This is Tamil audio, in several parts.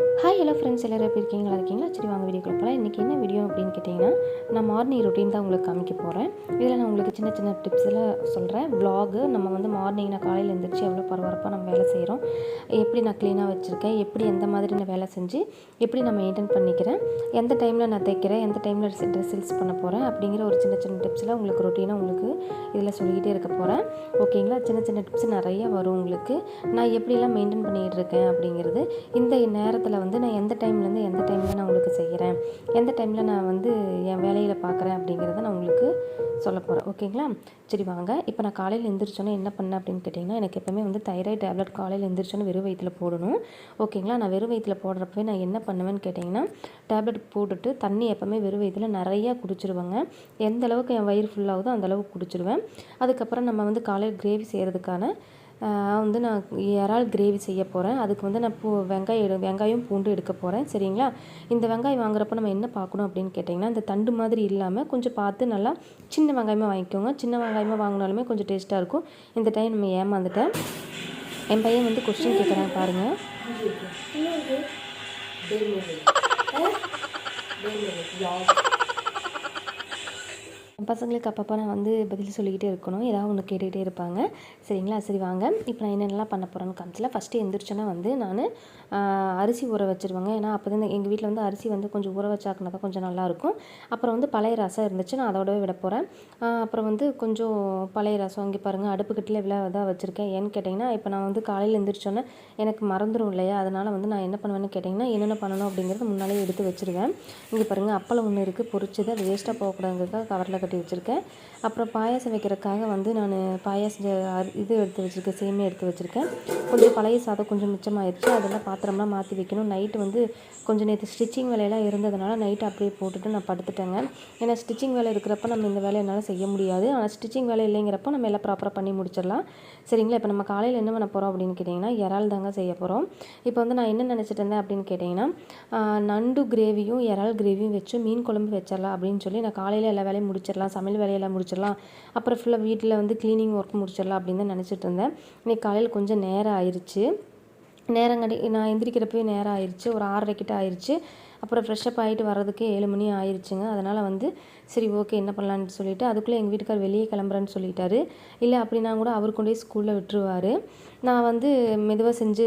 ஹாய் ஹலோ ஃப்ரெண்ட்ஸ் எல்லோரும் எப்படி இருக்கீங்களா? இருக்கீங்களா? சரி வாங்க வீடியோக்குள்ள போகலாம் இன்றைக்கி என்ன வீடியோ அப்படின்னு கேட்டிங்கன்னா நான் மார்னிங் ரொட்டீன் தான் உங்களுக்கு காமிக்க போகிறேன் இதில் நான் உங்களுக்கு சின்ன சின்ன டிப்ஸ் எல்லாம் சொல்கிறேன் ப்ளாகு நம்ம வந்து மார்னிங் நான் காலையில் எழுந்திரிச்சு எவ்வளோ பரபரப்பாக நம்ம வேலை செய்கிறோம் எப்படி நான் க்ளீனாக வச்சுருக்கேன்? எப்படி எந்த மாதிரி நான் வேலை செஞ்சு எப்படி நான் மெயின்டைன் பண்ணிக்கிறேன்? எந்த டைமில் நான் தைக்கிறேன்? எந்த டைமில் ட்ரெஸ் சேல்ஸ் பண்ண போகிறேன் அப்படிங்கிற ஒரு சின்ன சின்ன டிப்ஸ்லாம் உங்களுக்கு ரொட்டீனாக உங்களுக்கு இதில் சொல்லிக்கிட்டே இருக்க போகிறேன் ஓகேங்களா சின்ன சின்ன டிப்ஸ் நிறைய வரும் உங்களுக்கு. நான் எப்படிலாம் மெயின்டைன் பண்ணிகிட்டு இருக்கேன் அப்படிங்கிறது இந்த நேரத்தில் வந்து நான் எந்த டைம்லேருந்து எந்த டைமில் நான் உங்களுக்கு செய்கிறேன் எந்த டைமில் நான் வந்து என் வேலையில் பார்க்குறேன் அப்படிங்கிறத நான் உங்களுக்கு சொல்ல போகிறேன் ஓகேங்களா? சரி வாங்க. இப்போ நான் காலையில் எழுந்திரிச்சோன்னே என்ன பண்ணேன் அப்படின்னு கேட்டிங்கன்னா எனக்கு எப்போவுமே வந்து தைராய்டு டேப்லெட் காலையில் எந்திரிச்சோன்னே வெறும் வயிற்றில் போடணும். ஓகேங்களா? நான் வெறும் வயிற்றில் போடுறப்பவே நான் என்ன பண்ணுவேன்னு கேட்டிங்கன்னா டேப்லெட் போட்டுட்டு தண்ணி எப்போவுமே வெறும் வயிற்றில் நிறையா குடிச்சிருவேங்க. எந்த அளவுக்கு என் வயிறு ஃபுல்லாகுதோ அந்தளவுக்கு குடிச்சிருவேன். அதுக்கப்புறம் நம்ம வந்து காலையில் கிரேவி செய்கிறதுக்கான வந்து நான் இறால் கிரேவி செய்ய போகிறேன் அதுக்கு வந்து நான் பூ வெங்காயம் எடு வெங்காயம் பூண்டு எடுக்க போகிறேன் சரிங்களா? இந்த வெங்காயம் வாங்குறப்ப நம்ம என்ன பார்க்கணும் அப்படின்னு கேட்டிங்கன்னா இந்த தண்டு மாதிரி இல்லாமல் கொஞ்சம் பார்த்து நல்லா சின்ன வெங்காயமாக வாங்கிக்கோங்க. சின்ன வெங்காயமாக வாங்கினாலுமே கொஞ்சம் டேஸ்ட்டாக இருக்கும். இந்த டைம் நம்ம ஏமாந்துட்டேன். என் பையன் வந்து கொஸ்டின் கேட்குறேன் பாருங்கள் என் பசங்களுக்கு அப்பப்போ நான் வந்து பதில் சொல்லிக்கிட்டே இருக்கணும். ஏதாவது ஒன்று கேட்டுக்கிட்டே இருப்பாங்க. சரிங்களா? சரி வாங்க. இப்போ நான் என்னென்னலாம் பண்ண போகிறேன்னு காமிச்சல. ஃபஸ்ட்டு எந்திரிச்சோன்னா வந்து நான் அரிசி ஊற வச்சுருவேங்க. ஏன்னா அப்போ தான் எங்கள் வீட்டில் வந்து அரிசி வந்து கொஞ்சம் ஊற வச்சாக்குனா தான் கொஞ்சம் நல்லாயிருக்கும் அப்புறம் வந்து பழைய ரசம் இருந்துச்சு நான் அதோடவே விட போகிறேன் அப்புறம் வந்து கொஞ்சம் பழைய ரசம் இங்கே பாருங்கள் அடுப்புக்கிட்டில் இவ்வளோ இதாக வச்சுருக்கேன். ஏன்னு கேட்டிங்கன்னா இப்போ நான் வந்து காலையில் எந்திரிச்சோன்னே எனக்கு மறந்துடும் இல்லையா? அதனால் வந்து நான் என்ன பண்ணுவேன்னு கேட்டிங்கன்னா என்னென்ன பண்ணணும் அப்படிங்கிறது முன்னாலே எடுத்து வச்சுருவேன். இங்கே பாருங்கள் அப்பளம் ஒன்று இருக்குது பொரிச்சது அது வேஸ்ட்டாக போகக்கூடாதுங்கிறதுக்காக கவரில் கட்டி வச்சுருக்கேன். அப்புறம் பாயாசம் வைக்கிறதுக்காக வந்து நான் பாயாசம் இது எடுத்து வச்சுருக்கேன். சேமியா எடுத்து வச்சுருக்கேன். கொஞ்சம் பழைய சாதம் கொஞ்சம் மிச்சமாயிருச்சு. அதெல்லாம் பாத்திரம்லாம் மாற்றி வைக்கணும். நைட்டு வந்து கொஞ்சம் நேற்று ஸ்டிச்சிங் வேலையெல்லாம் இருந்ததுனால நைட்டு அப்படியே போட்டுட்டு நான் படுத்துட்டேங்க. ஏன்னா ஸ்டிச்சிங் வேலை இருக்கிறப்ப நம்ம இந்த வேலையை என்னால் செய்ய முடியாது. ஆனால் ஸ்டிச்சிங் வேலை இல்லைங்கிறப்ப நம்ம எல்லாம் ப்ராப்பராக பண்ணி முடிச்சிடலாம். சரிங்களா? இப்போ நம்ம காலையில் என்ன பண்ண போகிறோம் அப்படின்னு கேட்டிங்கன்னா இறால் தாங்க செய்ய போகிறோம் இப்போ வந்து நான் என்ன நினச்சிட்டு இருந்தேன் அப்படின்னு கேட்டிங்கன்னா நண்டு கிரேவியும் இறால் கிரேவியும் வச்சு மீன் குழம்பு வச்சிடலாம் அப்படின்னு சொல்லி நான் காலையில் எல்லா வேலையும் முடிச்சிடலாம். சமையல் வேலையெல்லாம் முடிச்சிடலாம். அப்புறம் ஃபுல்லாக வீட்டில் வந்து க்ளீனிங் ஒர்க் முடிச்சிடலாம் அப்படின்னு தான் நினச்சிட்டு இருந்தேன். இன்னைக்கு காலையில் கொஞ்சம் நேரம் ஆயிடுச்சு நேரங்கடி நான் எந்திரிக்கிறப்பவே நேரம் ஆயிடுச்சு ஒரு ஆறரை கிட்ட ஆயிடுச்சு அப்புறம் ஃப்ரெஷ்அப் ஆகிட்டு வர்றதுக்கே ஏழு மணி ஆயிடுச்சுங்க அதனால் வந்து சரி ஓகே என்ன பண்ணலான்னு சொல்லிட்டு அதுக்குள்ளே எங்கள் வீட்டுக்கார் வெளியே கிளம்புறேன்னு சொல்லிட்டாரு. இல்லை அப்படின்னா கூட அவர் கொண்டே ஸ்கூலில் விட்டுருவார். நான் வந்து மெதுவாக செஞ்சு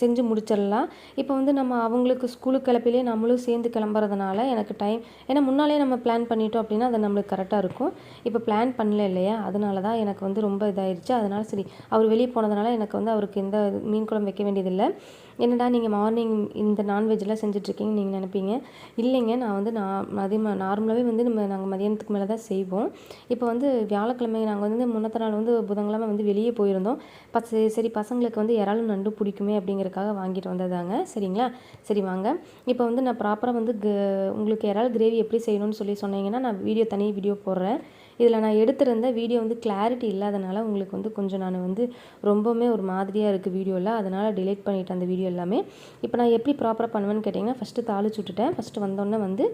செஞ்சு முடிச்சிடலாம். இப்போ வந்து நம்ம அவங்களுக்கு ஸ்கூலுக்கு கிளப்பிலே நம்மளும் சேர்ந்து கிளம்புறதுனால எனக்கு டைம் ஏன்னா முன்னாலே நம்ம பிளான் பண்ணிட்டோம் அப்படின்னா அது நம்மளுக்கு கரெக்டாக இருக்கும். இப்போ பிளான் பண்ணல இல்லையா? அதனால தான் எனக்கு வந்து ரொம்ப இதாயிருச்சு. அதனால் சரி அவர் வெளியே போனதுனால எனக்கு வந்து அவருக்கு எந்த மீன் குழம்பு வைக்க வேண்டியதில்லை. என்னடா நீங்கள் மார்னிங் இந்த நான்வெஜ்லாம் செஞ்சுட்ருக்கீங்கன்னு நீங்கள் நினைப்பீங்க. இல்லைங்க நான் வந்து நான் மதியம் நார்மலாகவே வந்து நம்ம நாங்கள் மதியானத்துக்கு மேலே தான் செய்வோம். இப்போ வந்து வியாழக்கிழமை நாங்கள் வந்து முன்னத்த நாள் வந்து புதன்கிழமை வந்து வெளியே போயிருந்தோம். பச சரி பசங்களுக்கு வந்து இறாலும் நண்டு பிடிக்குமே அப்படிங்கிறக்காக வாங்கிட்டு வந்ததாங்க. சரிங்களா? சரி வாங்க. இப்போ வந்து நான் ப்ராப்பராக வந்து க- உங்களுக்கு இறால் கிரேவி எப்படி செய்யணும்னு சொல்லி சொன்னீங்கன்னா நான் வீடியோ தனி வீடியோ போடுறேன். இதில் நான் எடுத்திருந்த வீடியோ வந்து கிளாரிட்டி இல்லாதனால உங்களுக்கு வந்து கொஞ்சம் நான் வந்து ரொம்பவுமே ஒரு மாதிரியாக இருக்குது வீடியோவில் அதனால் டிலேட் பண்ணிவிட்டேன் அந்த வீடியோ எல்லாமே. இப்போ நான் எப்படி ப்ராப்பராக பண்ணுவேன்னு கேட்டிங்கன்னா ஃபஸ்ட்டு தாளிச்சு விட்டுட்டேன். ஃபஸ்ட்டு வந்தோடனே வந்து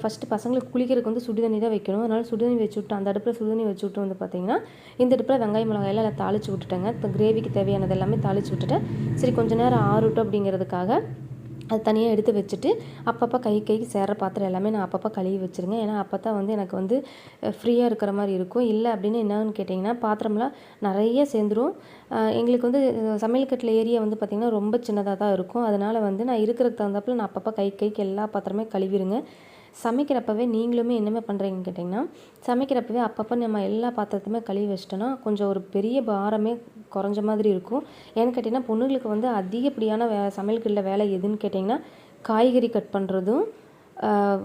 ஃபஸ்ட்டு பசங்களுக்கு குளிக்கிறதுக்கு வந்து சுடு தண்ணி தான் வைக்கணும். அதனால் சுடு தண்ணி வச்சு விட்டு அந்த அடுப்பில் சுடு தண்ணி வச்சு விட்டு வந்து பார்த்தீங்கன்னா இந்த அடுப்பில் வெங்காயம் மிளகாயெல்லாம் எல்லாம் தாளிச்சு விட்டுட்டேங்க. இப்போ கிரேவிக்கு தேவையானது எல்லாமே தாளிச்சு விட்டுட்டேன். சரி கொஞ்சம் நேரம் ஆறட்டும் அப்படிங்கிறதுக்காக அது தனியாக எடுத்து வச்சுட்டு அப்பப்போ கை கைக்கு சேர பாத்திரம் எல்லாமே நான் அப்பப்போ கழுவி வச்சுருங்க. ஏன்னா அப்போ தான் வந்து எனக்கு வந்து ஃப்ரீயாக இருக்கிற மாதிரி இருக்கும். இல்லை அப்படின்னு என்னன்னு கேட்டிங்கன்னா பாத்திரம்லாம் நிறைய சேர்ந்துரும். எங்களுக்கு வந்து சமையல் கட்டில் ஏரியா வந்து பார்த்திங்கன்னா ரொம்ப சின்னதாக தான் இருக்கும். அதனால் வந்து நான் இருக்கிறதுக்கு தகுந்தாப்புல நான் அப்பப்போ கை கைக்கு எல்லா பாத்திரமே கழுவிடுங்க சமைக்கிறப்பவே நீங்களுமே என்னமே பண்ணுறீங்கன்னு கேட்டிங்கன்னா சமைக்கிறப்பவே அப்பப்போ நம்ம எல்லா பாத்திரத்தையுமே கழுவி வச்சிட்டோன்னா கொஞ்சம் ஒரு பெரிய பாரமே குறைஞ்ச மாதிரி இருக்கும். ஏன்னு கேட்டிங்கன்னா பொண்ணுங்களுக்கு வந்து அதிகப்படியான வே சமையல்களில் வேலை எதுன்னு கேட்டிங்கன்னா காய்கறி கட் பண்ணுறதும்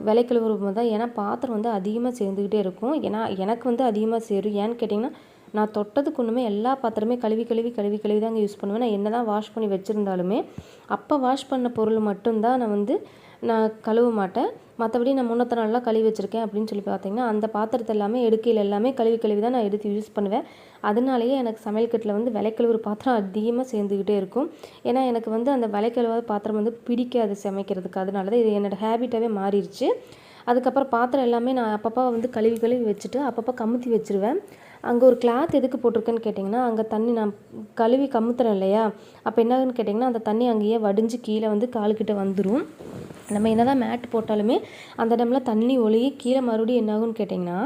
விலை கழுவுறது தான். ஏன்னா பாத்திரம் வந்து அதிகமாக சேர்ந்துக்கிட்டே இருக்கும். ஏன்னா எனக்கு வந்து அதிகமாக சேரும். ஏன்னு கேட்டிங்கன்னா நான் தொட்டதுக்கு ஒன்றுமே எல்லா பாத்திரமே கழுவி கழுவி கழுவி கழுவி தாங்க யூஸ் பண்ணுவேன். நான் என்ன தான் வாஷ் பண்ணி வச்சுருந்தாலுமே அப்போ வாஷ் பண்ண பொருள் மட்டும்தான் நான் வந்து நான் கழுவ மாட்டேன். மற்றபடி நான் முன்னத்த நாள்லாம் கழுவி வச்சுருக்கேன் அப்படின்னு சொல்லி பார்த்தீங்கன்னா அந்த பாத்திரத்தை எல்லாமே எடுக்கையில் எல்லாமே கழுவி கழுவி தான் நான் எடுத்து யூஸ் பண்ணுவேன். அதனாலேயே எனக்கு சமையல் கட்டில் வந்து விலைக்கழுவுற பாத்திரம் அதிகமாக சேர்ந்துக்கிட்டே இருக்கும். ஏன்னா எனக்கு வந்து அந்த விலைக்கழுவாத பாத்திரம் வந்து பிடிக்காது சமைக்கிறதுக்கு அதனால தான் இது என்னோடய ஹேபிட்டாகவே மாறிடுச்சு அதுக்கப்புறம் பாத்திரம் எல்லாமே நான் அப்பப்போ வந்து கழுவி கழுவி வச்சுட்டு அப்பப்போ கமுத்தி வச்சிருவேன். அங்கே ஒரு கிளாத் எதுக்கு போட்டிருக்கேன்னு கேட்டிங்கன்னா அங்கே தண்ணி நான் கழுவி கமுத்துறேன் இல்லையா? அப்போ என்னாகுன்னு கேட்டிங்கன்னா அந்த தண்ணி அங்கேயே வடிஞ்சு கீழே வந்து காலுக்கிட்ட வந்துடும் நம்ம என்ன தான் மேட் போட்டாலுமே அந்த டைமில் தண்ணி ஒழுகி கீழே மறுபடியும் என்னாகும்னு கேட்டிங்கன்னா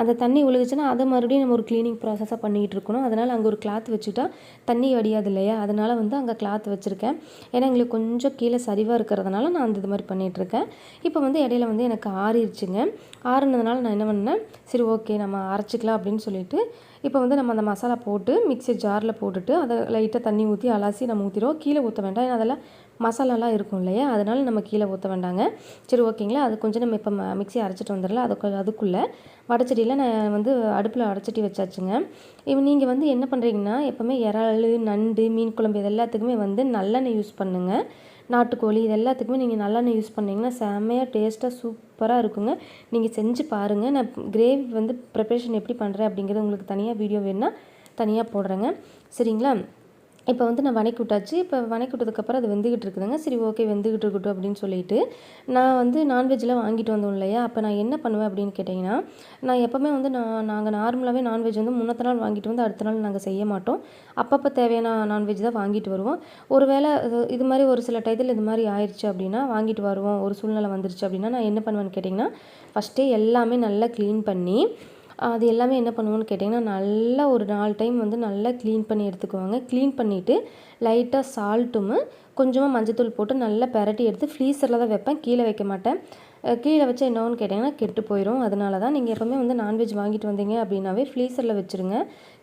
அந்த தண்ணி ஒழுகுச்சுன்னா அதை மறுபடியும் நம்ம ஒரு க்ளீனிங் ப்ராசஸாக பண்ணிகிட்டு இருக்கணும். அதனால் அங்கே ஒரு கிளாத் வச்சுட்டா தண்ணி வடியாது இல்லையா? அதனால் வந்து அங்கே கிளாத் வச்சுருக்கேன். ஏன்னா எங்களுக்கு கொஞ்சம் கீழே சரிவாக இருக்கிறதுனால நான் அந்த இது மாதிரி பண்ணிகிட்ருக்கேன் இப்போ வந்து இடையில வந்து எனக்கு ஆறிடுச்சுங்க ஆறுனதுனால நான் என்ன பண்ணேன்? சரி ஓகே நம்ம அரைச்சிக்கலாம் அப்படின்னு சொல்லிட்டு இப்போ வந்து நம்ம அந்த மசாலா போட்டு மிக்ஸி ஜாரில் போட்டுட்டு அதை லைட்டாக தண்ணி ஊற்றி அலசி நம்ம ஊற்றிடுவோம் கீழே ஊற்ற வேண்டாம். ஏன்னா அதெல்லாம் மசாலாலாம் இருக்கும் இல்லையா? அதனால் நம்ம கீழே ஊற்ற வேண்டாங்க. சரி ஓகேங்களா? அது கொஞ்சம் நம்ம இப்போ மிக்சி அரைச்சிட்டு வந்துடலாம். அதுக்கு அதுக்குள்ளே வடச்சட்டியில் நான் வந்து அடுப்பில் வடச்சட்டி வச்சாச்சுங்க. இப்போ நீங்கள் வந்து என்ன பண்ணுறீங்கன்னா எப்போவுமே இறால் நண்டு மீன் குழம்பு இது எல்லாத்துக்குமே வந்து நல்லெண்ணெய் யூஸ் பண்ணுங்கள் நாட்டுக்கோழி இது எல்லாத்துக்குமே நீங்கள் நல்லெண்ணெய் யூஸ் பண்ணிங்கன்னா செம்மையாக டேஸ்ட்டாக சூப்பராக இருக்குங்க. நீங்கள் செஞ்சு பாருங்கள் நான் கிரேவி வந்து ப்ரிப்பரேஷன் எப்படி பண்ணுறேன் அப்படிங்கிறது உங்களுக்கு தனியாக வீடியோ வேணுன்னா தனியாக போடுறேங்க. சரிங்களா? இப்போ வந்து நான் வணக்கி விட்டாச்சு. இப்போ வணக்கி விட்டதுக்கப்புறம் அது வெந்துக்கிட்டு இருக்குதுங்க. சரி ஓகே வெந்துக்கிட்டு இருக்கட்டும் அப்படின்னு சொல்லிட்டு நான் வந்து நான்வெஜ்லாம் வாங்கிட்டு வந்தோம் இல்லையா? அப்போ நான் என்ன பண்ணுவேன் அப்படின்னு கேட்டிங்கன்னா நான் எப்போவுமே வந்து நான் நாங்கள் நார்மலாகவே நான்வெஜ் வந்து முன்னத்த நாள் வாங்கிட்டு வந்து அடுத்த நாள் நாங்கள் செய்ய மாட்டோம். அப்பப்போ தேவையான நான்வெஜ் தான் வாங்கிட்டு வருவோம். ஒரு வேளை இது- இது மாதிரி ஒரு சில டயத்தில் இது மாதிரி ஆயிடுச்சு அப்படின்னா வாங்கிட்டு வருவோம். ஒரு சூழ்நிலை வந்துருச்சு அப்படின்னா நான் என்ன பண்ணுவேன்னு கேட்டிங்கன்னா ஃபஸ்ட்டே எல்லாமே நல்லா க்ளீன் பண்ணி அது எல்லாமே என்ன பண்ணுவோன்னு கேட்டிங்கன்னா நல்லா ஒரு நாலு டைம் வந்து நல்லா க்ளீன் பண்ணி எடுத்துக்குவாங்க. க்ளீன் பண்ணிவிட்டு லைட்டாக சால்ட்டும் கொஞ்சமாக மஞ்சத்தூள் போட்டு நல்லா பரட்டி எடுத்து ஃப்ரீசரில் தான் வைப்பேன். கீழே வைக்க மாட்டேன். கீழே வச்சு என்னன்னு கேட்டிங்கன்னா கெட்டு போயிடும் அதனால தான் நீங்கள் எப்போவுமே வந்து நான்வெஜ் வாங்கிட்டு வந்தீங்க அப்படின்னாவே ஃப்ரீசரில் வச்சுருங்க.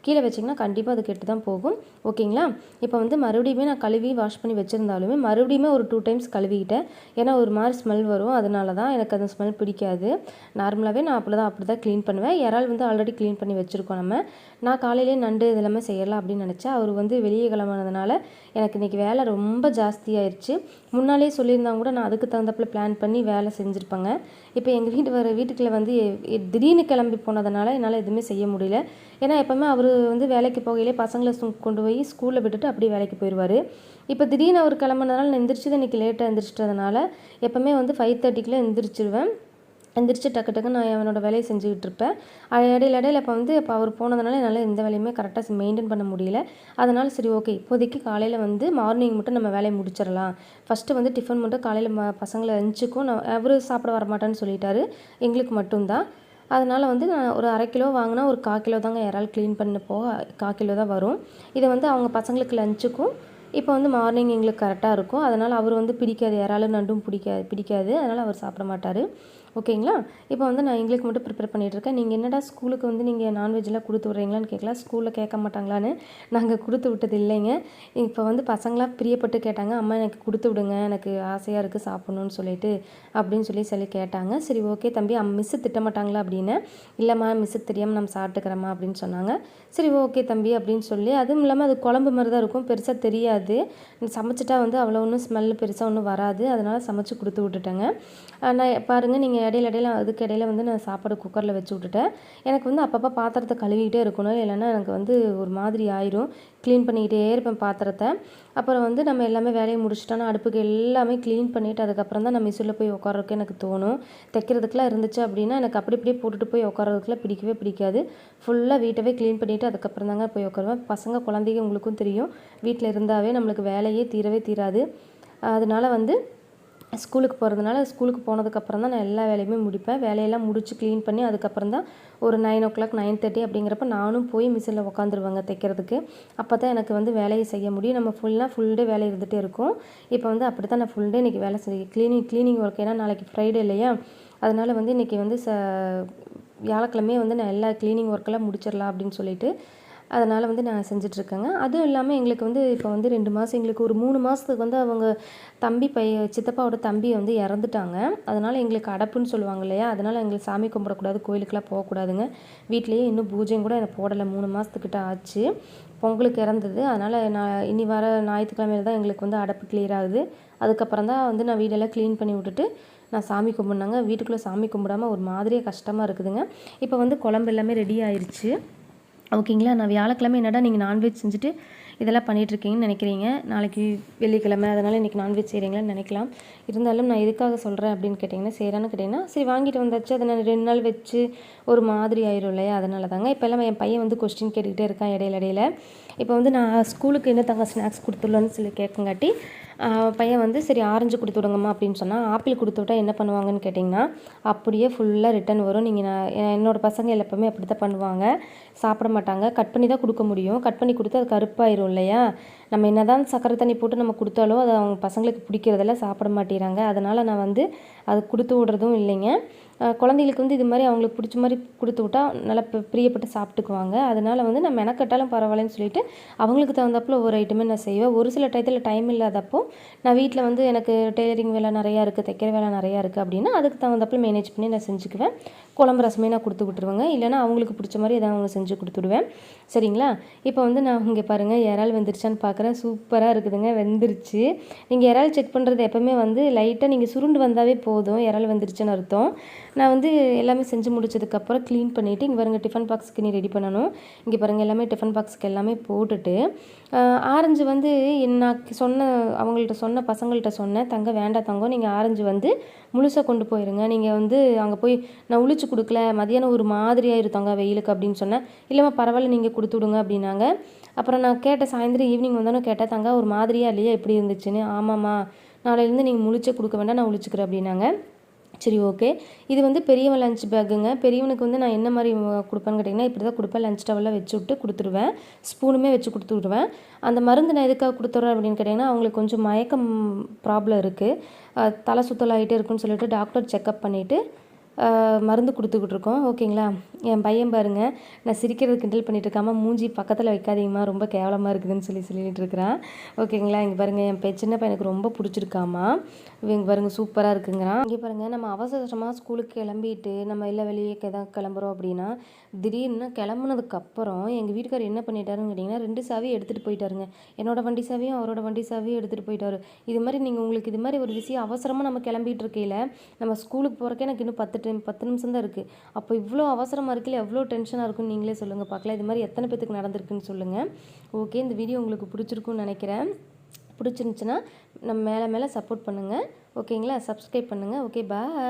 கீழே வச்சிங்கன்னா கண்டிப்பாக அது கெட்டு தான் போகும். ஓகேங்களா? இப்போ வந்து மறுபடியுமே நான் கழுவி வாஷ் பண்ணி வச்சுருந்தாலுமே மறுபடியுமே ஒரு டூ டைம்ஸ் கழுவிக்கிட்டேன். ஏன்னா ஒரு மாதிரி ஸ்மெல் வரும். அதனால தான் எனக்கு அந்த ஸ்மெல் பிடிக்காது. நார்மலாகவே நான் அப்படி தான் அப்படி தான் க்ளீன் பண்ணுவேன். இறால் வந்து ஆல்ரெடி க்ளீன் பண்ணி வச்சுருக்கோம் நம்ம. நான் காலையிலே நண்டு இதெல்லாமே செய்யலாம் அப்படின்னு நினச்சேன். அவர் வந்து வெளியே கிளம்புனதுனால எனக்கு இன்றைக்கி வேலை ரொம்ப ஜாஸ்தியாயிருச்சு. முன்னாலே சொல்லியிருந்தாங்க கூட நான் அதுக்கு தகுந்தப்பில் பிளான் பண்ணி வேலை செஞ்சுருப்பேங்க. இப்போ எங்கள் வீட்டு வர வீட்டுக்குள்ளே வந்து திடீர்னு கிளம்பி போனதுனால என்னால் எதுவுமே செய்ய முடியல. ஏன்னா எப்போவுமே அவர் வந்து வேலைக்கு போகையிலே பசங்களை கொண்டு போய் ஸ்கூலில் விட்டுட்டு அப்படியே வேலைக்கு போயிடுவார் இப்போ திடீர்னு அவர் கிளம்புனதுனால நான் எந்திரிச்சது இன்றைக்கி லேட்டாக எந்திரிச்சிட்டதுனால எப்போவுமே வந்து ஃபைவ் தேர்ட்டிக்குள்ளே எந்திரிச்சிருவேன். எந்திரிச்சு டக்கு டக்கு நான் என்னோட வேலையை செஞ்சுக்கிட்டு இருப்பேன். இடையில இடையில இப்போ வந்து இப்போ அவர் போனதுனால என்னால் எந்த வேலையுமே கரெக்டாக மெயின்டைன் பண்ண முடியல. அதனால் சரி ஓகே இப்போதைக்கு காலையில் வந்து மார்னிங் மட்டும் நம்ம வேலையை முடிச்சிடலாம். ஃபஸ்ட்டு வந்து டிஃபன் மட்டும் காலையில் ம பசங்களை லஞ்சுக்கும் நான் அவர் சாப்பிட வர மாட்டேன்னு சொல்லிட்டாரு. எங்களுக்கு மட்டும்தான். அதனால் வந்து நான் ஒரு அரை கிலோ வாங்கினா ஒரு கால் கிலோ தாங்க இறால் க்ளீன் பண்ண போக கால் கிலோ தான் வரும். இதை வந்து அவங்க பசங்களுக்கு லஞ்சுக்கும் இப்போ வந்து மார்னிங் எங்களுக்கு கரெக்டாக இருக்கும். அதனால் அவர் வந்து பிடிக்காது இறாலும் நண்டும் பிடிக்காது பிடிக்காது. அதனால் அவர் சாப்பிட மாட்டார். ஓகேங்களா? இப்போ வந்து நான் எங்களுக்கு மட்டும் ப்ரிப்பேர் பண்ணிகிட்ருக்கேன் நீங்கள் என்னடா ஸ்கூலுக்கு வந்து நீங்கள் நான்வெஜ்லாம் கொடுத்து விட்றீங்களான்னு கேட்கலாம். ஸ்கூலில் கேட்க மாட்டாங்களான்னு நாங்கள் கொடுத்து விட்டது இல்லைங்க. இப்போ வந்து பசங்களாம் பிரியப்பட்டு கேட்டாங்க அம்மா எனக்கு கொடுத்து விடுங்க. எனக்கு ஆசையாக இருக்குது சாப்பிட்ணுன்னு சொல்லிட்டு அப்படின்னு சொல்லி சொல்லி கேட்டாங்க. சரி ஓகே தம்பி. அம் மிஸ்ஸு திட்டமாட்டாங்களா அப்படின்னு. இல்லைம்மா மிஸ்ஸு தெரியாமல் நம்ம சாப்பிட்டுக்கிறோம்மா அப்படின்னு சொன்னாங்க. சரி ஓகே தம்பி அப்படின்னு சொல்லி அதுவும் இல்லாமல் அது குழம்பு மாதிரி தான் இருக்கும். பெருசாக தெரியாது. சமைச்சிட்டா வந்து அவ்வளோ ஒன்றும் ஸ்மெல் பெருசாக ஒன்றும் வராது. அதனால் சமைச்சு கொடுத்து விட்டுட்டேங்க. நான் பாருங்கள் நீங்கள் இடையில இடையில அதுக்கு இடையில வந்து நான் சாப்பாடு குக்கரில் வச்சு விட்டுட்டேன். எனக்கு வந்து அப்பப்போ பாத்திரத்தை கழுவிக்கிட்டே இருக்கணும். இல்லைன்னா எனக்கு வந்து ஒரு மாதிரி ஆயிரும். க்ளீன் பண்ணிக்கிட்டே இருப்பேன் பாத்திரத்தை. அப்புறம் வந்து நம்ம எல்லாமே வேலையை முடிச்சுட்டோன்னா அடுப்புக்கு எல்லாமே க்ளீன் பண்ணிவிட்டு அதுக்கப்புறம் தான் நான் மிஷினில் போய் உட்காரக்கு எனக்கு தோணும். தைக்கிறதுக்குலாம் இருந்துச்சு அப்படின்னா எனக்கு அப்படி இப்படியே போட்டுட்டு போய் உட்காரதுக்குலாம் பிடிக்கவே பிடிக்காது. ஃபுல்லாக வீட்டவே க்ளீன் பண்ணிவிட்டு அதுக்கப்புறம் தாங்க போய் உட்காருவேன். பசங்க குழந்தைங்க உங்களுக்கும் தெரியும். வீட்டில் இருந்தாவே நம்மளுக்கு வேலையே தீரவே தீராது. அதனால வந்து ஸ்கூலுக்கு போகிறதுனால ஸ்கூலுக்கு போனதுக்கப்புறம் தான் நான் எல்லா வேலையுமே முடிப்பேன். வேலையெல்லாம் முடித்து க்ளீன் பண்ணி அதுக்கப்புறம் தான் ஒரு nine o'clock nine thirty அப்படிங்கிறப்ப நானும் போய் மிஷினில் உட்காந்துருவாங்க தைக்கிறதுக்கு. அப்போ தான் எனக்கு வந்து வேலையை செய்ய முடியும். நம்ம ஃபுல்லாக ஃபுல் டே வேலை இருந்துகிட்டே இருக்கும். இப்போ வந்து அப்படி தான் நான் ஃபுல் டே இன்றைக்கி வேலை செய்ய க்ளீனிங் க்ளீனிங் ஒர்க் ஏன்னா நாளைக்கு ஃப்ரைடே இல்லையா? அதனால் வந்து இன்றைக்கி வந்து ச வியாழக்கிழமையே வந்து நான் எல்லா க்ளீனிங் ஒர்க்கெல்லாம் முடிச்சிடலாம் அப்படின்னு சொல்லிட்டு அதனால் வந்து நான் செஞ்சிட்ருக்கேங்க. அதுவும் இல்லாமல் எங்களுக்கு வந்து இப்போ வந்து ரெண்டு மாதம் எங்களுக்கு ஒரு மூணு மாதத்துக்கு வந்து அவங்க தம்பி பைய சித்தப்பாவோட தம்பி வந்து இறந்துட்டாங்க. அதனால் எங்களுக்கு அடப்புன்னு சொல்லுவாங்க இல்லையா? அதனால் எங்களுக்கு சாமி கும்பிடக்கூடாது கோயிலுக்கெலாம் போகக்கூடாதுங்க. வீட்லேயே இன்னும் பூஜையும் கூட எனக்கு போடலை. மூணு மாதத்துக்கிட்ட ஆச்சு. பொங்கலுக்கு இறந்தது. அதனால் நான் இனி வர ஞாயிற்றுக்கிழமையில தான் எங்களுக்கு வந்து அடப்பு கிளியர் ஆகுது. அதுக்கப்புறம் தான் வந்து நான் வீடெல்லாம் க்ளீன் பண்ணி விட்டுட்டு நான் சாமி கும்பிட்னாங்க. வீட்டுக்குள்ளே சாமி கும்பிடாம ஒரு மாதிரியே கஷ்டமாக இருக்குதுங்க. இப்போ வந்து குழம்பு எல்லாமே ரெடி ஆயிடுச்சு ஓகேங்களா? நான் வியாழக்கிழமை என்னடா நீங்கள் நான்வெஜ் செஞ்சுட்டு இதெல்லாம் பண்ணிகிட்ருக்கீங்கன்னு நினைக்கிறீங்க. நாளைக்கு வெள்ளிக்கிழமை அதனால் இன்றைக்கி நான்வெஜ் செய்கிறீங்களான்னு நினைக்கலாம். இருந்தாலும் நான் எதுக்காக சொல்கிறேன் அப்படின்னு கேட்டிங்கன்னா செய்கிறான்னு கேட்டிங்கன்னா சரி வாங்கிட்டு வந்தாச்சு. அதை நான் ரெண்டு நாள் வச்சு ஒரு மாதிரி ஆயிரும் இல்லையா? அதனால தாங்க இப்போ எல்லாம் என் பையன் வந்து கொஸ்டின் கேட்டுக்கிட்டே இருக்கான் இடையில இடையில. இப்போ வந்து நான் ஸ்கூலுக்கு என்ன தங்க ஸ்நாக்ஸ் கொடுத்துடலான்னு சொல்லி கேட்கங்காட்டி பையன் வந்து சரி ஆரஞ்சு கொடுத்து விடுங்கம்மா அப்படின்னு சொன்னால் ஆப்பிள் கொடுத்து விட்டா என்ன பண்ணுவாங்கன்னு கேட்டிங்கன்னா அப்படியே ஃபுல்லாக ரிட்டன் வரும். நீங்கள் நான் என்னோடய என்னோட பசங்க எல்லாப்பமே அப்படி தான் பண்ணுவாங்க. சாப்பிட மாட்டாங்க. கட் பண்ணி தான் கொடுக்க முடியும். கட் பண்ணி கொடுத்து அது கருப்பாயிரும் இல்லையா? நம்ம என்னதான் சக்கரை தண்ணி போட்டு நம்ம கொடுத்தாலும் அது அவங்க பசங்களுக்கு பிடிக்கிறதில்ல சாப்பிட மாட்டேறாங்க அதனால் நான் வந்து அது கொடுத்து விடுறதும் இல்லைங்க. குழந்தைகளுக்கு வந்து இது மாதிரி அவங்களுக்கு பிடிச்ச மாதிரி கொடுத்து விட்டா நல்லா பிரியப்பட்டு சாப்பிட்டுக்குவாங்க. அதனால் வந்து நான் மெனக்கட்டாலும் பரவாயில்லன்னு சொல்லிட்டு அவங்களுக்கு தகுந்தாப்புல ஒவ்வொரு ஐட்டமே நான் செய்வேன். ஒரு சில டயத்தில் டைம் இல்லாதப்போ நான் வீட்டில் வந்து எனக்கு டெய்லரிங் வேலை நிறையா இருக்குது தைக்கிற வேலை நிறையா இருக்குது அப்படின்னா அதுக்கு தகுந்தாப்புல மேனேஜ் பண்ணி நான் செஞ்சுக்குவேன். குழம்பு ரசமே நான் கொடுத்து விட்டுருவேங்க. இல்லைன்னா அவங்களுக்கு பிடிச்ச மாதிரி எதாவது அவங்க செஞ்சு கொடுத்துடுவேன். சரிங்களா? இப்போ வந்து நான் இங்கே பாருங்கள் இறால் வெந்துருச்சான்னு பார்க்குறேன் சூப்பராக இருக்குதுங்க வெந்துருச்சு. நீங்கள் இறால் செக் பண்ணுறது எப்போவுமே வந்து லைட்டாக நீங்கள் சுருண்டு வந்தாவே போதும் இறால் வெந்துருச்சுன்னு அர்த்தம். நான் வந்து எல்லாமே செஞ்சு முடிச்சதுக்கப்புறம் க்ளீன் பண்ணிவிட்டு இங்கே பாருங்கள் டிஃபன் பாக்ஸுக்கு நீ ரெடி பண்ணணும். இங்கே பாருங்கள் எல்லாமே டிஃபன் பாக்ஸுக்கு எல்லாமே போட்டுட்டு ஆரஞ்சு வந்து நான் சொன்ன அவங்கள்ட்ட சொன்ன பசங்கள்கிட்ட சொன்னேன். தங்க வேண்டாம் தங்கம் நீங்கள் ஆரஞ்சு வந்து முழுசாக கொண்டு போயிருங்க. நீங்கள் வந்து அங்கே போய் நான் உளிச்சு கொடுக்கல மதியானம் ஒரு மாதிரியாக இருத்தாங்க வெயிலுக்கு அப்படின்னு சொன்னேன். இல்லைம்மா பரவாயில்ல நீங்கள் கொடுத்து விடுங்க அப்படின்னாங்க. அப்புறம் நான் கேட்டேன் சாயந்தரம் ஈவினிங் வந்தோன்னே கேட்டேன் தங்க ஒரு மாதிரியா இல்லையா எப்படி இருந்துச்சுன்னு? ஆமாம்மா நாளையிலேருந்து நீங்கள் முழிச்சே கொடுக்க வேண்டாம் நான் முழிச்சுக்கிறேன் அப்படின்னாங்க. சரி ஓகே. இது வந்து பெரியவன் லஞ்ச் பேக்குங்க பெரியவனுக்கு வந்து நான் என்ன மாதிரி கொடுப்பேன்னு கேட்டிங்கன்னா இப்படி தான் கொடுப்பேன் லஞ்ச் டவலில் வச்சு விட்டு கொடுத்துருவேன். ஸ்பூனுமே வச்சு கொடுத்து விடுவேன் அந்த மருந்து நான் எதுக்காக கொடுத்துட்றேன் அப்படின்னு கேட்டிங்கன்னா அவங்களுக்கு கொஞ்சம் மயக்கம் ப்ராப்ளம் இருக்குது தலை சுத்தலாகிட்டே இருக்குன்னு சொல்லிட்டு டாக்டர் செக்கப் பண்ணிவிட்டு மருந்து கொடுத்துக்கிட்டு இருக்கோம் ஓகேங்களா? என் பையன் பாருங்க நான் சிரிக்கிறது கிண்டல் பண்ணிட்டு இருக்காமல் மூஞ்சி பக்கத்தில் வைக்காதீங்கம்மா ரொம்ப கேவலமாக இருக்குதுன்னு சொல்லி சொல்லிகிட்டு இருக்கிறான் ஓகேங்களா? இங்கே பாருங்கள் என் பை சின்ன பையனுக்கு ரொம்ப பிடிச்சிருக்காமா இவங்க பாருங்க சூப்பராக இருக்குங்கிறான். இங்கே பாருங்க நம்ம அவசரமாக ஸ்கூலுக்கு கிளம்பிட்டு நம்ம இல்லை வெளியே எதாவது கிளம்புறோம் அப்படின்னா திடீர்னு கிளம்புனதுக்கப்புறம் எங்கள் வீட்டுக்காரர் என்ன பண்ணிட்டாருன்னு கேட்டிங்கன்னா ரெண்டு சாவி எடுத்துகிட்டு போயிட்டாருங்க. என்னோட வண்டி சாவியும் அவரோட வண்டி சாவியும் எடுத்துகிட்டு போயிட்டாரு. இது மாதிரி நீங்கள் உங்களுக்கு இது மாதிரி ஒரு விஷயம் அவசரமாக நம்ம கிளம்பிட்டு இருக்கையில் நம்ம ஸ்கூலுக்கு போகிறக்கே எனக்கு இன்னும் பத்து டைம் பத்து நிமிஷம் தான் இருக்குது அப்போ இவ்வளோ அவசரமாக இருக்குல்ல எவ்வளோ டென்ஷனாக இருக்குன்னு நீங்களே சொல்லுங்கள் பார்க்கலாம் இது மாதிரி எத்தனை பேத்துக்கு நடந்திருக்குன்னு சொல்லுங்கள் ஓகே இந்த வீடியோ உங்களுக்கு பிடிச்சிருக்குன்னு நினைக்கிறேன். பிடிச்சிருந்துச்சுன்னா நம்ம மேலே மேலே சப்போர்ட் பண்ணுங்கள் ஓகேங்களா சப்ஸ்கிரைப் பண்ணுங்கள் ஓகே பாய்